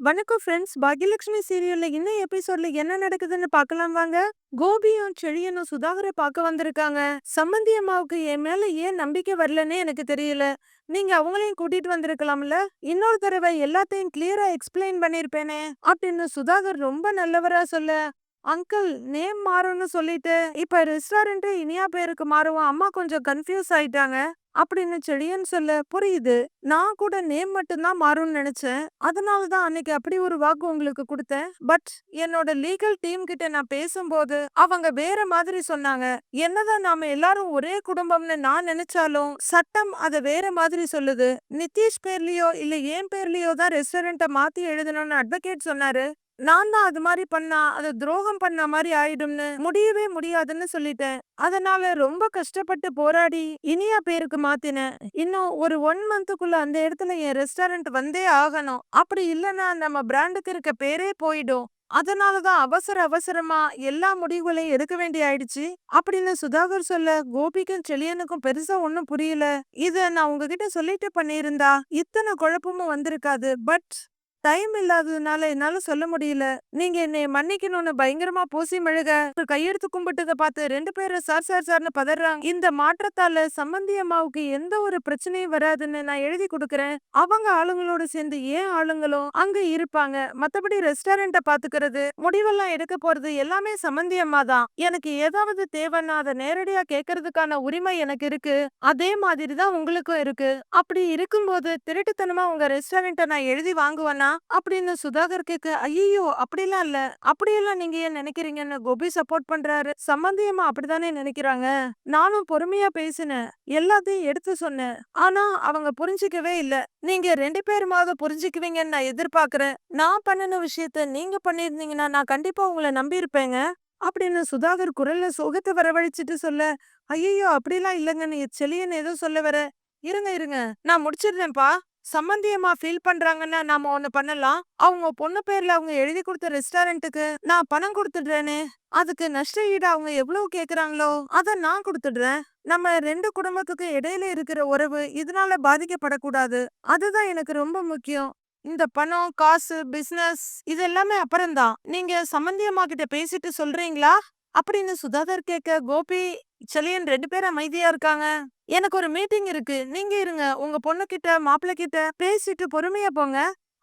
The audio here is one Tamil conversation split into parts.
வணக்கம் ஃப்ரெண்ட்ஸ் பாக்யலட்சுமி சீரியல்ல இன்னும் எபிசோட்ல என்ன நடக்குதுன்னு பார்க்கலாம் வாங்க. கோபியும் செழியனும் சுதாகரை பார்க்க வந்திருக்காங்க. சம்பந்தி அம்மாவுக்கு என் மேல ஏன் நம்பிக்கை வரலன்னு எனக்கு தெரியல. நீங்க அவங்களையும் கூட்டிட்டு வந்திருக்கலாம்ல. இன்னொரு தடவை எல்லாத்தையும் கிளியரா எக்ஸ்பிளைன் பண்ணிருப்பேனே அப்படின்னு சுதாகர் ரொம்ப நல்லவரா சொல்ல அங்கிள் நேம் மாறும்னு சொல்லிட்டு இப்ப ரெஸ்டாரண்ட் இனியா பேருக்கு மாறுவோம் அம்மா கொஞ்சம் கன்ஃபியூஸ் ஆயிட்டாங்க. அப்படின்னு செழியன் சொல்ல புரியுது. நான் கூட நேம் மட்டும்தான் மாறும்னு நினைச்சேன். அதனால தான் அன்னைக்கு அப்படி ஒரு வாக்கு உங்களுக்கு கொடுத்தேன். பட் என்னோட லீகல் டீம் கிட்ட நான் பேசும்போது அவங்க வேற மாதிரி சொன்னாங்க. என்னதான் நாம எல்லாரும் ஒரே குடும்பம்னு நான் நினைச்சாலும் சட்டம் அதை வேற மாதிரி சொல்லுது. நிதிஷ் பேர்லயோ இல்ல என் பேர்லயோ தான் ரெஸ்டாரண்ட்டை மாத்தி எழுதணும்னு அட்வொகேட் சொன்னாரு. நான் தான் அது மாதிரி பண்ணா அது துரோகம் பண்ண மாதிரி ஆயிடும்னு முடியவே முடியாதுன்னு சொல்லிட்டேன். அதனால ரொம்ப கஷ்டப்பட்டு போராடி இனியா பேருக்கு மாத்தினேன். இன்னும் ஒரு ஒன் மந்த்துக்குள்ள அந்த இடத்துல என் ரெஸ்டாரண்ட் வந்தே ஆகணும். அப்படி இல்லைன்னா நம்ம பிராண்டுக்கு இருக்க பேரே போயிடும். அதனாலதான் அவசர அவசரமா எல்லா முடிவுகளையும் எடுக்க வேண்டிய ஆயிடுச்சு. அப்படின்னு சுதாகர் சொல்ல கோபிக்கும் செழியனுக்கும் பெருசா ஒண்ணும் புரியல. இத நான் உங்ககிட்ட சொல்லிட்டு பண்ணியிருந்தா இத்தனை குழப்பமும் வந்திருக்காது. பட் டைம் இல்லாததுனால என்னால சொல்ல முடியல. நீங்க என்னை மன்னிக்கணும்னு பயங்கரமா பூசி மெழுக ஒரு கையெடுத்து கும்பிட்டதை பார்த்து ரெண்டு பேரும் சார் சார் சார்னு பதறாங்க. இந்த மாற்றத்தால சம்பந்தி அம்மாவுக்கு எந்த ஒரு பிரச்சனையும் வராதுன்னு நான் எழுதி கொடுக்கறேன். அவங்க ஆளுங்களோட சேர்ந்து ஏன் ஆளுங்களும் அங்க இருப்பாங்க? மத்தபடி ரெஸ்டாரண்ட பாத்துக்கிறது முடிவெல்லாம் எடுக்க போறது எல்லாமே சம்பந்தி அம்மா தான். எனக்கு ஏதாவது தேவைன்னா அதை நேரடியா கேட்கறதுக்கான உரிமை எனக்கு இருக்கு. அதே மாதிரி தான் உங்களுக்கும் இருக்கு. அப்படி இருக்கும்போது திருட்டுத்தனமா உங்க ரெஸ்டாரண்ட்டை நான் எழுதி வாங்குவேன்னா வாங்குவேனா அப்படின்னு சுதாகர் கேட்க ஐயோ அப்படிலாம் இல்ல. அப்படியெல்லாம் நீங்க ஏன் நினைக்கிறீங்கன்னு கோபி சப்போர்ட் பண்றாரு. சம்பந்தியமா அப்படித்தானே நினைக்கிறாங்க. நானும் பொறுமையா பேசினேன். எல்லாத்தையும் எடுத்து சொன்னேன். ஆனா அவங்க புரிஞ்சுக்கவே இல்ல. நீங்க ரெண்டு பேருமாவது புரிஞ்சுக்குவீங்கன்னு நான் எதிர்பார்க்கறேன். நான் பண்ணின விஷயத்த நீங்க பண்ணிருந்தீங்கன்னா நான் கண்டிப்பா உங்களை நம்பி இருப்பேங்க அப்படின்னு சுதாகர் குரல்ல சுகத்தை வரவழைச்சிட்டு சொல்ல ஐயோ அப்படிலாம் இல்லைங்கன்னு செலியன்னு ஏதோ சொல்ல வர. இருங்க இருங்க. நான் முடிச்சிடுறேன்ப்பா. சம்பந்தியமா ஃபீல் பண்றாங்கன்னா நாம ஒண்ணு பண்ணலாம். அவங்க பொண்ணு பேர்ல அவங்க எழுதி கொடுத்த ரெஸ்டாரண்ட்டுக்கு நான் பணம் கொடுத்துடுறேனே அதுக்கு நஷ்ட ஈடு அவங்க எவ்வளவு கேக்குறாங்களோ அத நான் கொடுத்துடுறேன். நம்ம ரெண்டு குடும்பத்துக்கு இடையில இருக்கிற உறவு இதனால பாதிக்கப்படக்கூடாது. அதுதான் எனக்கு ரொம்ப முக்கியம். இந்த பணம் காசு பிசினஸ் இது எல்லாமே அப்புறம்தான் நீங்க சம்பந்தியம்மா கிட்ட பேசிட்டு சொல்றீங்களா? அப்படின்னு சுதாகர் கேட்க கோபி செலியன் ரெண்டு பேரும் அமைதியா இருக்காங்க. எனக்கு ஒரு மீட்டிங் இருக்கு. நீங்க இருங்க. உங்க பொண்ணு கிட்ட மாப்பிள்ள கிட்ட பேசிட்டு பொறுமையா போங்க.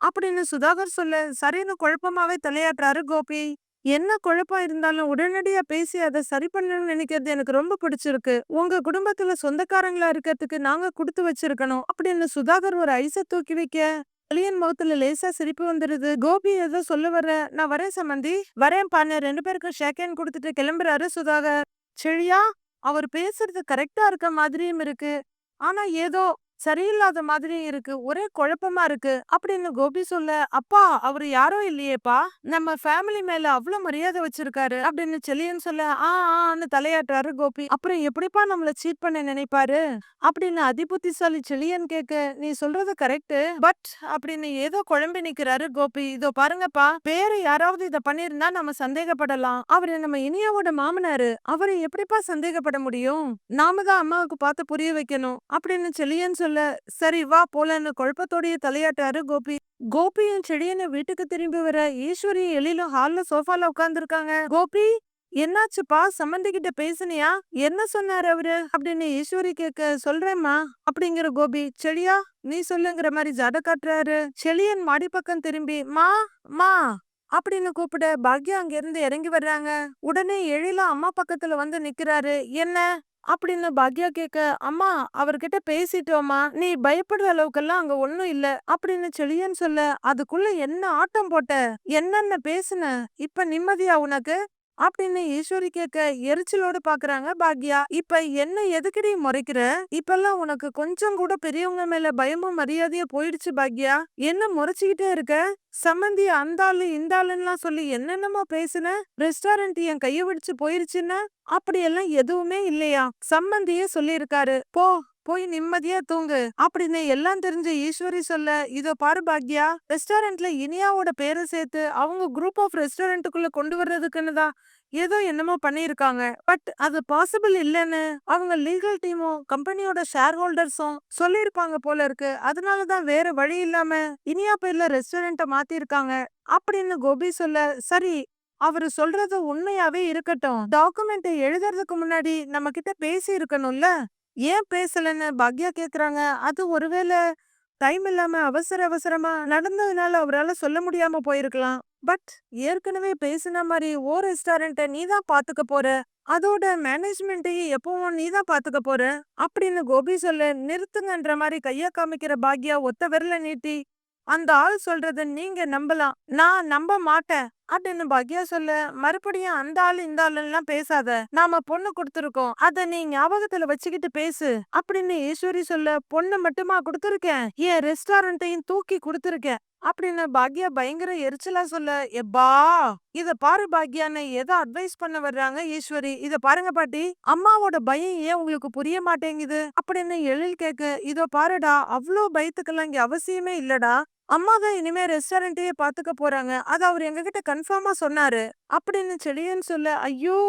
அப்படின்னு சுதாகர் சொல்ல. சரின்னு குழப்பமாவே தலையாட்டுறாரு கோபி. என்ன குழப்பம் இருந்தாலும் உடனடியா பேசி அதை சரி பண்ணணும்னு நினைக்கிறது எனக்கு ரொம்ப பிடிச்சிருக்கு. உங்க குடும்பத்துல சொந்தக்காரங்களா இருக்கிறதுக்கு நாங்க கொடுத்து வச்சிருக்கணும் அப்படின்னு சுதாகர் ஒரு ஐச தூக்கி வைக்க அலியன் முகத்துல லேசா சிரிப்பு வந்துருது. கோபி ஏதோ சொல்ல வர நான் வரேன் சம்மந்தி வரேன் பாண்ண ரெண்டு பேருக்கும் ஷேக் ஹேண்ட் கொடுத்துட்டு கிளம்புறாரு சுதாகர். செழியா அவர் பேசுறது கரெக்டா இருக்க மாதிரியும் இருக்கு. ஆனா ஏதோ சரியில்லாத மாதிரியும் இருக்கு ஒரே குழப்பமா இருக்கு. அப்படின்னு கோபி சொல்ல அப்பா அவரு யாரோ இல்லையேப்பா? நம்ம ஃபேமிலி மேல அவ்வளவு மரியாதை வச்சிருக்காரு அப்படின்னு செல்லியன் சொல்ல ஆ ஆன்னு தலையாட்டுறாரு கோபி. அப்புறம் எப்படிப்பா நம்மள சீட் பண்ண நினைப்பாரு? அப்படின்னு அதிபுத்திசாலி செலியன் கேட்க நீ சொல்றது கரெக்ட் பட் அப்படின்னு ஏதோ குழம்பி நிக்கிறாரு கோபி. இதோ பாருங்கப்பா வேற யாராவது இத பண்ணிருந்தா நம்ம சந்தேகப்படலாம். அவரு நம்ம இனியாவோட மாமனாரு. அவரை எப்படிப்பா சந்தேகப்பட முடியும்? நாம தான் அம்மாவுக்கு பார்த்து புரிய வைக்கணும் அப்படின்னு செலியன் சொல்ல சரி வா போலன்னு குழப்பத்தோடைய தலையாட்டாரு கோபி. கோபியும் செடியனை வீட்டுக்கு திரும்பி வர ஈஸ்வரி எழிலும் ஹால்ல சோஃபால உட்கார்ந்துருக்காங்க. கோபி என்னாச்சுப்பா? சம்மந்தி கிட்ட பேசுனியா? என்ன சொன்னாரு அவரு? அப்படின்னு ஈஸ்வரி கேட்க சொல்றேம்மா அப்படிங்கிற கோபி. செடியா நீ சொல்லுங்கிற மாதிரி ஜட காட்டுறாரு. செழியன் மாடி பக்கம் திரும்பி மா மா அப்படின்னு கூப்பிட பாக்யா அங்க இருந்து இறங்கி வர்றாங்க. உடனே எழில அம்மா பக்கத்துல வந்து நிக்கிறாரு. என்ன? அப்படின்னு பாக்யா கேட்க அம்மா அவர்கிட்ட பேசிட்டோமா நீ பயப்படுற அளவுக்கெல்லாம் அங்க ஒண்ணும் இல்ல அப்படின்னு செழியன் சொல்ல அதுக்குள்ள என்ன ஆட்டம் போட்ட? என்னென்ன பேசுன? இப்ப நிம்மதியா உனக்கு? அப்படின்னு ஈஸ்வரி கேட்க எரிச்சலோட பாக்குறாங்க பாக்யா. இப்ப என்ன எதுக்கடி முறைக்கிற? இப்பெல்லாம் உனக்கு கொஞ்சம் கூட பெரியவங்க மேல பயமும் மரியாதையும் போயிடுச்சு பாக்யா. என்ன முறைச்சுக்கிட்டே இருக்க? சம்மந்தி அந்த ஆளு இந்த சொல்லி என்னென்னமோ பேசுன? ரெஸ்டாரண்ட் என் கைய விடுச்சு போயிருச்சுன்னா? அப்படியெல்லாம் எதுவுமே இல்லையா? சம்மந்தியே சொல்லியிருக்காரு. போ போய் நிம்மதியா தூங்கு. அப்படின்னு எல்லாம் தெரிஞ்ச ஈஸ்வரி சொல்ல இதோ பாரு பாக்யா ரெஸ்டாரண்ட்ல இனியாவோட பேரை சேர்த்து அவங்க குரூப் ஆஃப் ரெஸ்டாரண்ட்டுக்குள்ள கொண்டு வர்றதுக்குன்னு தான் ஏதோ என்னமோ பண்ணியிருக்காங்க. பட் அது பாசிபிள் இல்லைன்னு அவங்க லீகல் டீமும் கம்பெனியோட ஷேர் ஹோல்டர்ஸும் சொல்லியிருப்பாங்க போல இருக்கு. அதனாலதான் வேற வழி இல்லாம இனியா பேர்ல ரெஸ்டாரண்ட்டை மாத்திருக்காங்க. அப்படின்னு கோபி சொல்ல சரி அவரு சொல்றது உண்மையாவே இருக்கட்டும். டாக்குமெண்ட் எழுதுறதுக்கு முன்னாடி நம்ம கிட்ட பேசி இருக்கணும்ல ஏன் பேசலன்னு பாக்யா கேக்குறாங்க. அது ஒருவேளை டைம் இல்லாம அவசர அவசரமா நடந்ததுனால அவரால சொல்ல முடியாம போயிருக்கலாம். பட் ஏற்கனவே பேசின மாதிரி ஓ ரெஸ்டாரண்ட்ட நீ தான் பாத்துக்க போற. அதோட மேனேஜ்மெண்ட்டையும் எப்பவும் நீ தான் பாத்துக்க போற. அப்படின்னு கோபி சொல்ல நிறுத்துங்கன்ற மாதிரி கைய காமிக்கிற பாக்யா ஒத்த விரல நீட்டி அந்த ஆள் சொல்றத நீங்க நம்பலாம். நான் நம்ப மாட்டேன். அப்படின்னு பாக்யா சொல்ல மறுபடியும் அந்த ஆளு இந்த ஆளுலாம் பேசாத. நாம பொண்ணு கொடுத்துருக்கோம். அத நீ ஞாபகத்துல வச்சுக்கிட்டு பேசு. அப்படின்னு ஈஸ்வரி சொல்ல பொண்ணு மட்டுமா கொடுத்துருக்கேன்? என் ரெஸ்டாரண்ட்டையும் தூக்கி கொடுத்துருக்கேன். அப்படின்னு பாக்யா பயங்கர எரிச்சலா சொல்ல எப்பா இத பாரு பாக்யான்னு எதை அட்வைஸ் பண்ண வர்றாங்க ஈஸ்வரி? இத பாருங்க பாட்டி அம்மாவோட பயம் ஏன் உங்களுக்கு புரிய மாட்டேங்குது? அப்படின்னு எழில் கேக்க இதோ பாருடா அவ்வளோ பயத்துக்கெல்லாம் இங்க அவசியமே இல்லடா. அம்மா தான் இனிமே ரெஸ்டாரண்ட்டையே பாத்துக்க போறாங்க. அது அவர் எங்ககிட்ட கன்ஃபார்மா சொன்னாரு. அப்படின்னு செடியன்னு சொல்ல ஐயோ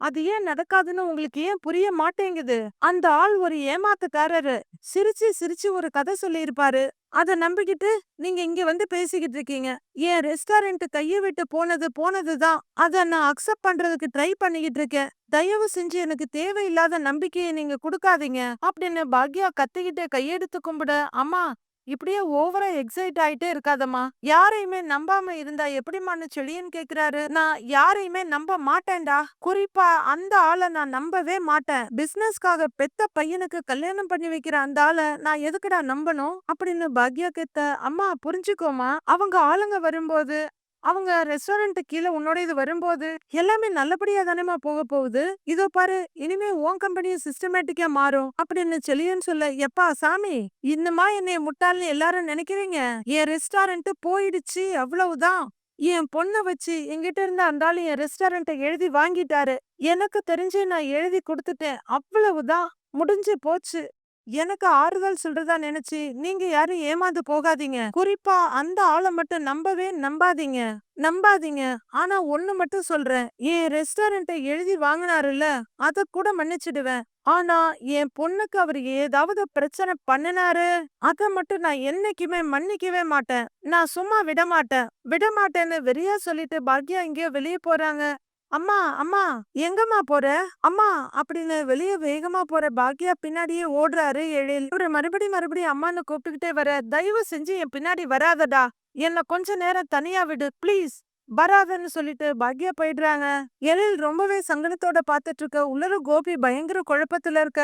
அது ஏன் நடக்காதுன்னு உங்களுக்கு ஏன் புரிய மாட்டேங்குது? அந்த ஆள் ஒரு ஏமாத்துக்காரரு. சிரிச்சு சிரிச்சு ஒரு கதை சொல்லியிருப்பாரு. அத நம்பிக்கிட்டு நீங்க இங்க வந்து பேசிக்கிட்டு இருக்கீங்க. என் ரெஸ்டாரண்ட் கையை விட்டு போனது போனதுதான் அத நான் அக்செப்ட் பண்றதுக்கு ட்ரை பண்ணிக்கிட்டு இருக்கேன். தயவு செஞ்சு எனக்கு தேவையில்லாத நம்பிக்கையை நீங்க கொடுக்காதீங்க. அப்படின்னு பாக்யா கத்திக்கிட்டு கையெடுத்து கும்பிட அம்மா இப்படியே ஓவரா எக்ஸைட் ஆயிட்டே இருக்காதம்மா. யாரையுமே நம்பாம இருந்தா எப்படிமான்னு செழியன் கேக்குறாரு? நான் யாரையுமே நம்ப மாட்டேன்டா. குறிப்பா அந்த ஆளை நான் நம்பவே மாட்டேன். பிசினஸ்க்காக பெத்த பையனுக்கு கல்யாணம் பண்ணி வைக்கிற அந்த ஆளை நான் எதுக்குடா நம்பணும்? அப்படின்னு பாக்யா கேத்த அம்மா புரிஞ்சுக்கோமா அவங்க ஆளுங்க வரும்போது அவங்க ரெஸ்டாரண்ட் கீழே உன்னோட இது வரும்போது எல்லாமே நல்லபடியா தானேமா போக போகுது? இதோ பாரு இனிமே உன் கம்பெனியும் சிஸ்டமேட்டிக்கா மாறும். அப்படின்னு செலியன் சொல்ல எப்பா சாமி இன்னுமா என்னைய முட்டாள்னு எல்லாரும் நினைக்கிறீங்க? என் ரெஸ்டாரண்ட் போயிடுச்சு அவ்வளவுதான். என் பொண்ணை வச்சு என்கிட்ட இருந்த அந்த என் ரெஸ்டாரண்ட்டை எழுதி வாங்கிட்டாரு. எனக்கு தெரிஞ்சு நான் எழுதி கொடுத்துட்டேன். அவ்வளவுதான். முடிஞ்சு போச்சு. எனக்கு ஆறுதல் சொல்றதா நினைச்சு நீங்க யாரும் ஏமாந்து போகாதீங்க. குறிப்பா அந்த ஆளை மட்டும் நம்பவே நம்பாதீங்க. நம்பாதீங்க. ஆனா ஒண்ணு மட்டும் சொல்றேன். என் ரெஸ்டாரண்ட்டை எழுதி வாங்கினாருல்ல அத கூட மன்னிச்சிடுவேன். ஆனா என் பொண்ணுக்கு அவர் ஏதாவது பிரச்சனை பண்ணினாரு அத மட்டும் நான் என்னைக்குமே மன்னிக்கவே மாட்டேன். நான் சும்மா விட மாட்டேன் விட மாட்டேன்னு வெறியா சொல்லிட்டு பாக்யா எங்கேயோ வெளியே போறாங்க. அம்மா அம்மா எங்கம்மா போற? அம்மா அப்படின்னு வெளிய வேகமா போற பாக்யா பின்னாடியே ஓடுறாரு எழில். இவரு மறுபடி மறுபடியும் அம்மான்னு கூப்பிட்டுக்கிட்டே வர தயவு செஞ்சு என் பின்னாடி வராதடா. என்ன கொஞ்ச நேரம் தனியா விடு ப்ளீஸ். வராதன்னு சொல்லிட்டு பாக்யா போயிடுறாங்க. எழில் ரொம்பவே சங்கடத்தோட பாத்துட்டு இருக்க உள்ளர கோபி பயங்கர குழப்பத்துல இருக்க.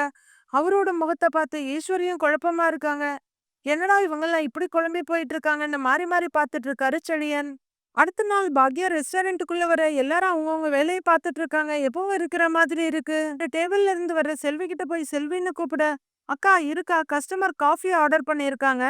அவரோட முகத்தை பார்த்து ஈஸ்வரியும் குழப்பமா இருக்காங்க. என்னடா இவங்கெல்லாம் இப்படி குழம்பி போயிட்டு இருக்காங்கன்னு மாறி மாறி பாத்துட்டு இருக்காரு செழியன். அடுத்த நாள் பாக்யா ரெஸ்டாரண்ட்டுக்குள்ள வர எல்லாரும் அவங்கவுங்க வேலையை பார்த்துட்டு இருக்காங்க. எப்பவும் இருக்கிற மாதிரி இருக்கு. டேபிள்ல இருந்து வர செல்வி கிட்ட போய் செல்வின்னு கூப்பிட அக்கா இருக்கா? கஸ்டமர் காஃபி ஆர்டர் பண்ணியிருக்காங்க.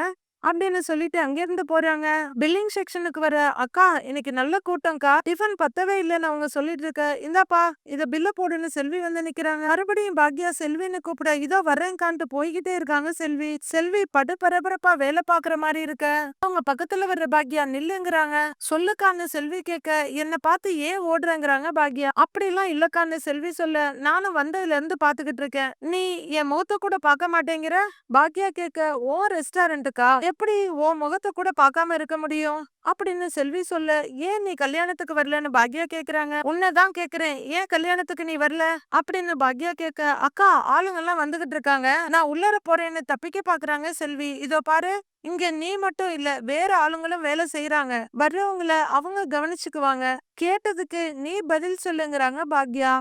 அப்படின்னு சொல்லிட்டு அங்கிருந்து போறாங்க. பில்லிங் செக்ஷனுக்கு வர அக்கா இன்னைக்கு நல்ல கூட்டம்க்கா. டிஃபன் பத்தவே இல்லைன்னு அவங்க சொல்லிட்டு இருக்க. இந்தாப்பா இத பில்ல போடுன்னு செல்வி வந்து நிக்கிறாங்க. மறுபடியும் பாக்யா செல்வின்னு கூப்பிட இதோ வர்றேன்கான்ட்டு போய்கிட்டே இருக்காங்க செல்வி. செல்வி படு பரபரப்பா வேலை பாக்குற மாதிரி இருக்க. அவங்க பக்கத்துல வர்ற பாக்யா நில்லுங்கிறாங்க. சொல்லுக்கான்னு செல்வி கேட்க என்ன பார்த்து ஏன் ஓடுறேங்கிறாங்க பாக்யா? அப்படிலாம் இல்லக்கான்னு செல்வி சொல்ல நானும் வந்ததுல இருந்து பாத்துக்கிட்டு இருக்கேன். நீ என் முகத்தை கூட பார்க்க மாட்டேங்கிற? பாக்யா கேட்க ஓ ரெஸ்டாரண்ட்டுக்கா எப்படி உன் முகத்தை கூட பார்க்காம இருக்க முடியும்? அப்படின்னு செல்வி சொல்ல ஏன் நீ கல்யாணத்துக்கு வரலன்னு பாக்யா கேக்குறாங்க? உன்னதான் கேக்குறேன். ஏன் கல்யாணத்துக்கு நீ வரல? அப்படின்னு பாக்யா கேட்க அக்கா ஆளுங்க எல்லாம் வந்துகிட்டு இருக்காங்க. நான் உள்ளர போறேன்னு தப்பிக்க பாக்குறாங்க செல்வி. இதோ பாரு இங்க நீ மட்டும் இல்ல வேற ஆளுங்களும் வேலை செய்யறாங்க வர்றவங்கள அவங்க கவனிச்சுக்குவாங்க. கேட்டதுக்கு நீ பதில் சொல்லுங்கிறாங்க பாக்யா.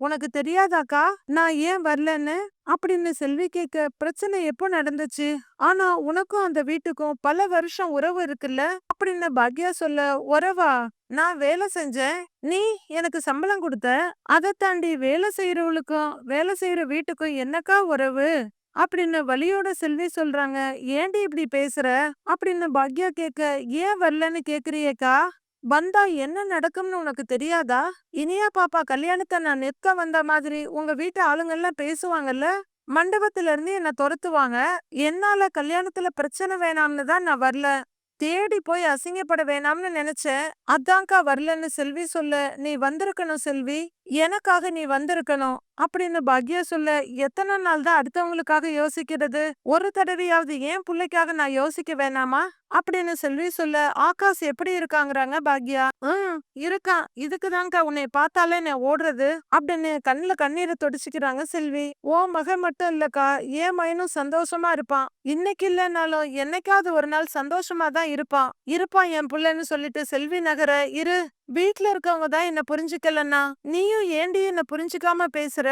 உனக்கு தெரியாதாக்கா? நான் ஏன் வரலன்னு? அப்படின்னு செல்வி கேட்க பிரச்சனை எப்போ நடந்துச்சு? ஆனா உனக்கும் அந்த வீட்டுக்கும் பல வருஷம் உறவு இருக்குல்ல? அப்படின்னு பாக்யா சொல்ல உறவா? நான் வேலை செஞ்சேன். நீ எனக்கு சம்பளம் கொடுத்த? அதை தாண்டி வேலை செய்யறவளுக்கும் வேலை செய்யற வீட்டுக்கும் என்னக்கா உறவு? அப்படின்னு வலியோட செல்வி சொல்றாங்க ஏண்டி இப்படி பேசுற? அப்படின்னு பாக்யா கேட்க ஏன் வரலன்னு கேக்குறியேக்கா? வந்தா என்ன நடக்கும்னு உனக்கு தெரியாதா? இனியா பாப்பா கல்யாணத்தை நான் நிற்க வந்த மாதிரி உங்க வீட்டு ஆளுங்கெல்லாம் பேசுவாங்கல்ல? மண்டபத்துல இருந்து என்ன துரத்துவாங்க. என்னால கல்யாணத்துல பிரச்சனை வேணாம்னு தான் நான் வரல. தேடி போய் அசிங்கப்பட வேணாம்னு நினைச்சேன். அதான்க்கா வரலன்னு செல்வி சொல்ல நீ வந்திருக்கணும் செல்வி. எனக்காக நீ வந்திருக்கணும். அப்படின்னு பாக்யா சொல்ல எத்தனை நாள் தான் அடுத்தவங்களுக்காக யோசிக்கிறது? ஒரு தடவையாவது ஏன் பிள்ளைக்காக நான் யோசிக்க வேணாமா? அப்படின்னு செல்வி சொல்ல ஆகாஷ் எப்படி இருக்காங்கறாங்க பாக்யா? ஹம் இருக்கான். இதுக்குதான்க்கா உன்னை பார்த்தாலே நான் ஓடுறது? அப்படின்னு கண்ணுல கண்ணீரை தொடச்சிக்கிறாங்க செல்வி. ஓ மகன் மட்டும் இல்லக்கா. ஏன் மயனும் சந்தோஷமா இருப்பான். இன்னைக்கு இல்லைனாலும் என்னைக்காவது ஒரு நாள் சந்தோஷமா தான் இருப்பான். இருப்பான் என் பிள்ளைன்னு சொல்லிட்டு செல்வி நகர இரு வீட்ல இருக்கவங்க தான் என்ன புரிஞ்சுக்கலன்னா நீயும் ஏண்டி என்ன புரிஞ்சுக்காம பேசுற?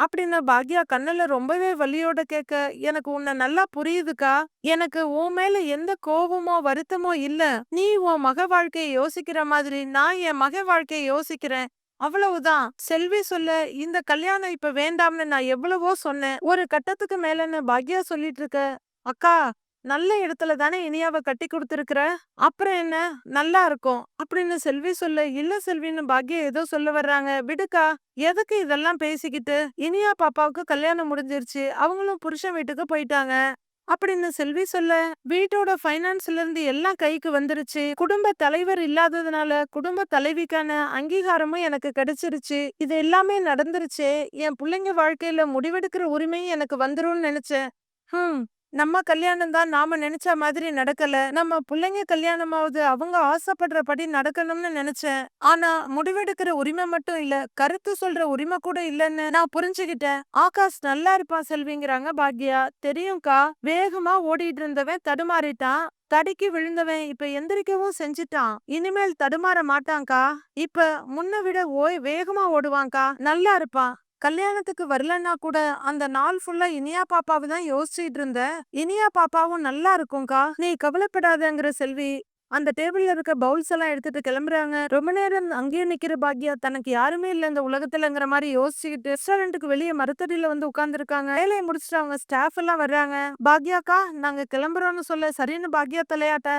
அப்படின்னு பாக்யா கண்ணுல ரொம்பவே வலியோட கேட்க எனக்கு உன்னை நல்லா புரியுதுக்கா. எனக்கு உன் மேல எந்த கோபமோ வருத்தமோ இல்ல. நீ உன் மக வாழ்க்கையை யோசிக்கிற மாதிரி நான் என் மக வாழ்க்கையை யோசிக்கிறேன். அவ்வளவுதான். செல்வி சொல்ல இந்த கல்யாணம் இப்ப வேண்டாம்னு நான் எவ்வளவோ சொன்னேன். ஒரு கட்டத்துக்கு மேலன்னு பாக்யா சொல்லிட்டு இருக்க அக்கா நல்ல இடத்துல தானே இனியாவை கட்டி கொடுத்துருக்குற? அப்புறம் என்ன? நல்லா இருக்கும். அப்படின்னு செல்வி சொல்ல இல்ல செல்வின்னு பாக்யா ஏதோ சொல்ல வர்றாங்க. விடுக்கா. எதுக்கு இதெல்லாம் பேசிக்கிட்டு? இனியா பாப்பாவுக்கு கல்யாணம் முடிஞ்சிருச்சு. அவங்களும் புருஷன் வீட்டுக்கு போயிட்டாங்க. அப்படின்னு செல்வி சொல்ல வீட்டோட ஃபைனான்ஸ்ல இருந்து எல்லாம் கைக்கு வந்துருச்சு. குடும்ப தலைவர் இல்லாததுனால குடும்ப தலைவிக்கான அங்கீகாரமும் எனக்கு கிடைச்சிருச்சு. இது எல்லாமே நடந்துருச்சு. என் பிள்ளைங்க வாழ்க்கையில முடிவெடுக்கிற உரிமையும் எனக்கு வந்துரும்னு நினைச்சேன். ஹம். நம்ம கல்யாணம் தான் நாம நினைச்ச மாதிரி நடக்கல. நம்ம பிள்ளைங்க கல்யாணமாவது அவங்க ஆசைப்படுறபடி நடக்கணும்னு நினைச்சேன். ஆனா முடிவெடுக்கிற உரிமை மட்டும் இல்ல கருத்து சொல்ற உரிமை கூட இல்லன்னு நான் புரிஞ்சுகிட்டேன் ஆகாஷ் நல்லா இருப்பான் செல்விங்கிறாங்க பாக்யா. தெரியும்க்கா? வேகமா ஓடிட்டு இருந்தவன் தடுமாறிட்டான். தடுக்கி விழுந்தவன் இப்ப எந்திரிக்கவும் செஞ்சுட்டான். இனிமேல் தடுமாற மாட்டான்க்கா. இப்ப முன்ன விட ஓய் வேகமா ஓடுவான்க்கா. நல்லா இருப்பான். கல்யாணத்துக்கு வரலன்னா கூட அந்த நாள் ஃபுல்லா இனியா பாப்பாவை தான் யோசிச்சுட்டு இருந்த இனியா பாப்பாவும் நல்லா இருக்கும்க்கா. நீ கவலைப்படாதங்கிற செல்வி. அந்த டேபிள்ல இருக்க பவுல்ஸ் எல்லாம் எடுத்துட்டு கிளம்புறாங்க. ரொம்ப நேரம் அங்கேயே நிக்கிற பாக்கியா தனக்கு யாருமே இல்ல இந்த உலகத்துலங்கிற மாதிரி யோசிச்சுக்கிட்டு ரெஸ்டாரண்ட்டுக்கு வெளியே மரத்தடியில வந்து உட்கார்ந்துருக்காங்க. வேலையை முடிச்சுட்டு அவங்க ஸ்டாஃப் எல்லாம் வர்றாங்க. பாக்யாக்கா நாங்க கிளம்புறோம்னு சொல்ல சரின்னு பாக்யா தலையாட்ட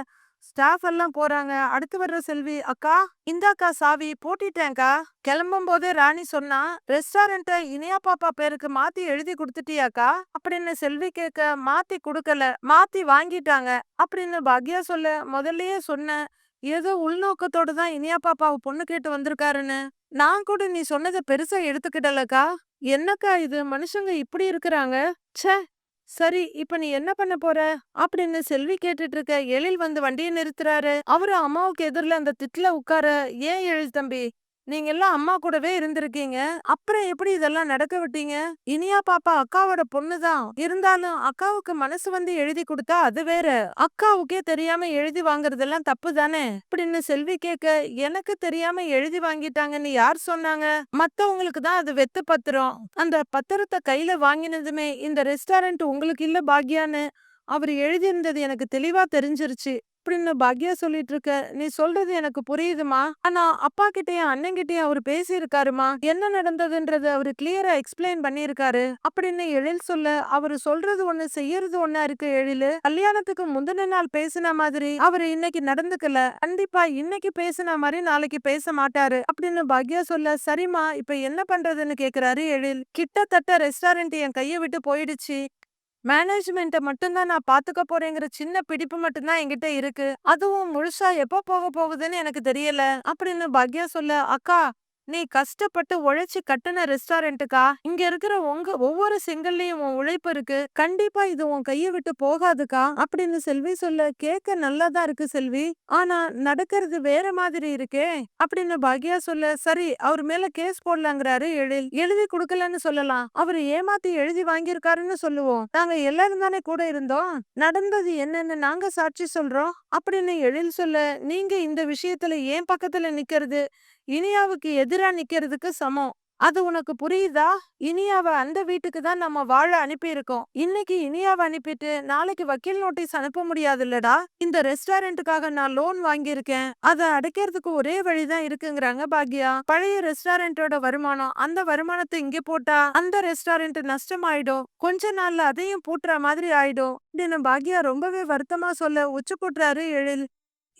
ஸ்டாஃப் எல்லாம் போறாங்க. அடுத்து வர்ற செல்வி அக்கா இந்தாக்கா சாவி போட்டிட்டேன்க்கா. கிளம்பும் போதே ராணி சொன்னா ரெஸ்டாரண்ட்ட இனியா பாப்பா பேருக்கு மாத்தி எழுதி கொடுத்துட்டியாக்கா? அப்படின்னு செல்வி கேட்க மாத்தி கொடுக்கல மாத்தி வாங்கிட்டாங்க. அப்படின்னு பாக்யா சொல்ல முதல்லயே சொன்னேன் ஏதோ உள்நோக்கத்தோட தான் இனியா பாப்பாவை பொண்ணு கேட்டு வந்திருக்காருன்னு. நான் கூட நீ சொன்னதை பெருசா எடுத்துக்கிட்டலக்கா. என்னக்கா இது? மனுஷங்க இப்படி இருக்கிறாங்க. ச்சே சரி இப்ப நீ என்ன பண்ண போற? அப்படின்னு செல்வி கேட்டுட்டு இருக்க எழில் வந்து வண்டியை நிறுத்துறாரு. அவரு அம்மாவுக்கு எதிரில அந்த திட்டுல உட்கார ஏன் எழில் தம்பி? நீங்க எல்லாம் அம்மா கூடவே இருந்திருக்கீங்க. அப்புறம் எப்படி இதெல்லாம் நடக்க விட்டீங்க? இனியா பாப்பா அக்காவோட பொண்ணுதான் இருந்தாலும் அக்காவுக்கு மனசு வந்து எழுதி கொடுத்தா அது வேற. அக்காவுக்கே தெரியாம எழுதி வாங்குறதெல்லாம் தப்பு தானே? அப்படின்னு செல்வி கேட்க எனக்கு தெரியாம எழுதி வாங்கிட்டாங்கன்னு யார் சொன்னாங்க? மத்தவங்களுக்கு தான் அது வெத்து பத்திரம். அந்த பத்திரத்தை கையில வாங்கினதுமே இந்த ரெஸ்டாரண்ட் உங்களுக்கு இல்ல பாக்யான்னு. அவர் எழுதியிருந்தது எனக்கு தெளிவா தெரிஞ்சிருச்சு. அப்படின்னு பாக்யா சொல்லிட்டு இருக்க நீ சொல்றது எனக்கு புரியுதுமா ஆனா அப்பா கிட்டயும் அண்ணன் கிட்டயும் அவர் பேசியிருக்காருமா என்ன நடந்ததுன்றது அவரு கிளியரா எக்ஸ்பிளைன் பண்ணியிருக்காரு. அப்படின்னு எழில் சொல்ல அவரு சொல்றது ஒண்ணு செய்யறது ஒண்ணா இருக்கு எழிலு. கல்யாணத்துக்கு முந்தின நாள் பேசின மாதிரி அவரு இன்னைக்கு நடந்துக்கல. கண்டிப்பா இன்னைக்கு பேசின மாதிரி நாளைக்கு பேச மாட்டாரு அப்படின்னு பாக்யா சொல்ல சரிம்மா இப்ப என்ன பண்றதுன்னு கேக்குறாரு எழில். கிட்டத்தட்ட ரெஸ்டாரண்ட் என் கையை விட்டு போயிடுச்சு. மேனேஜ்மெண்ட்ட மட்டும் தான் நான் பாத்துக்க போறேங்கிற சின்ன பிடிப்பு மட்டும் தான் என்கிட்ட இருக்கு. அதுவும் முழுசா எப்போ போக போகுதுன்னு எனக்கு தெரியல. அப்படின்னு பாக்யா சொல்ல அக்கா நீ கஷ்டப்பட்டு உழைச்சு கட்டின ரெஸ்டாரண்ட்டுக்கா? இங்க இருக்கிற உங்க ஒவ்வொரு செங்கல்லையும் உன் உழைப்பு இருக்கு. கண்டிப்பா இது உன் கைய விட்டு போகாதுக்கா? அப்படின்னு செல்வி சொல்ல கேட்க நல்லாதான் இருக்கு செல்வி. ஆனா நடக்கிறது வேற மாதிரி இருக்கே. அப்படின்னு பாக்யா சொல்ல சரி அவர் மேல கேஸ் போடலாங்கிறாரு எழில். எழுதி கொடுக்கலன்னு சொல்லலாம். அவர் ஏமாத்தி எழுதி வாங்கியிருக்காருன்னு சொல்லுவோம். நாங்க எல்லாரும் தானே கூட இருந்தோம். நடந்தது என்னன்னு நாங்க சாட்சி சொல்றோம். அப்படின்னு எழில் சொல்ல நீங்க இந்த விஷயத்துல ஏன் பக்கத்துல நிக்கிறது? இனியாவுக்கு எதிரா நிக்கிறதுக்கு சமம். அது உனக்கு புரியுதா? இனியாவ அந்த வீட்டுக்கு தான் நம்ம வாழ அனுப்பியிருக்கோம். இன்னைக்கு இனியாவை அனுப்பிட்டு நாளைக்கு வக்கீல் நோட்டீஸ் அனுப்ப முடியாது இல்லடா இந்த ரெஸ்டாரண்ட்டுக்காக நான் லோன் வாங்கியிருக்கேன். அதை அடைக்கிறதுக்கு ஒரே வழிதான் இருக்குங்கிறாங்க பாக்யா. பழைய ரெஸ்டாரண்டோட வருமானம் அந்த வருமானத்தை இங்க போட்டா அந்த ரெஸ்டாரண்ட் நஷ்டமாயிடும். கொஞ்ச நாள்ல அதையும் பூட்டுற மாதிரி ஆயிடும். அப்படின்னு பாக்யா ரொம்பவே வருத்தமா சொல்ல உச்சு போட்டுறாரு எழில்.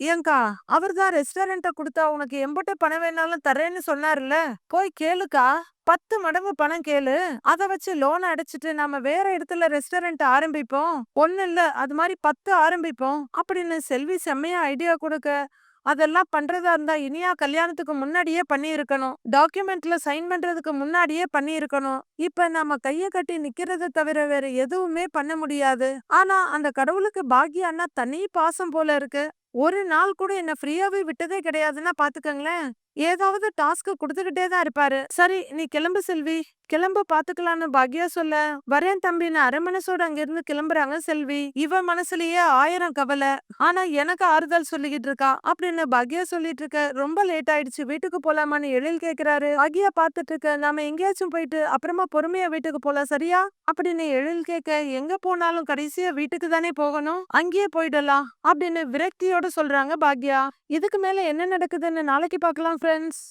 ஏங்கா அவர்தான் ரெஸ்டாரண்ட்டை கொடுத்தா உனக்கு எம்பட்ட பணம் வேணாலும் தரேன்னு சொன்னார்ல? போய் கேளுக்கா. பத்து மடங்கு பணம் கேளு. அதை வச்சு லோன் அடைச்சிட்டு நாம வேற இடத்துல ரெஸ்டாரண்ட் ஆரம்பிப்போம். ஒன்னு இல்ல அது மாதிரி பத்து ஆரம்பிப்போம். அப்படின்னு செல்வி செம்மையா ஐடியா கொடுக்க அதெல்லாம் பண்றதா இருந்தா இனியா கல்யாணத்துக்கு முன்னாடியே பண்ணியிருக்கணும். டாக்குமெண்ட்ல சைன் பண்றதுக்கு முன்னாடியே பண்ணியிருக்கணும். இப்ப நாம கைய கட்டி நிக்கிறத தவிர வேற எதுவுமே பண்ண முடியாது. ஆனா அந்த கடவுளுக்கு பாக்கியான்னா தனி பாசம் போல இருக்கு. ஒரு நாள் கூட என்ன ஃப்ரீயாவே விட்டதே கிடையாதுன்னா பாத்துக்கங்களேன். ஏதாவது டாஸ்க் கொடுத்துக்கிட்டே தான் இருப்பாரு. சரி நீ கிளம்பு செல்வி. கிளம்ப பாத்துக்கலாம்னு பாக்யா சொல்ல. வரேன் தம்பின்னு அரை மனசோட அங்க இருந்து கிளம்புறாங்க செல்வி. இவ மனசுலயே ஆயிரம் கவலை. ஆனா எனக்கு ஆறுதல் சொல்லிக்கிட்டு இருக்கா அப்படின்னு பாக்யா சொல்லிட்டு இருக்க. ரொம்ப லேட் ஆயிடுச்சு. வீட்டுக்கு போலாமான்னு எழில் கேக்குறாரு. பாக்யா பாத்துட்டு இருக்க. நாம எங்கேயாச்சும் போயிட்டு அப்புறமா பொறுமையா வீட்டுக்கு போலாம் சரியா? அப்படின்னு எழில் கேட்க எங்க போனாலும் கடைசியா வீட்டுக்கு தானே போகணும்? அங்கேயே போயிடலாம் அப்படின்னு விரக்தியோட சொல்றாங்க பாக்யா. இதுக்கு மேல என்ன நடக்குதுன்னு நாளைக்கு பார்க்கலாம் ஃப்ரெண்ட்ஸ்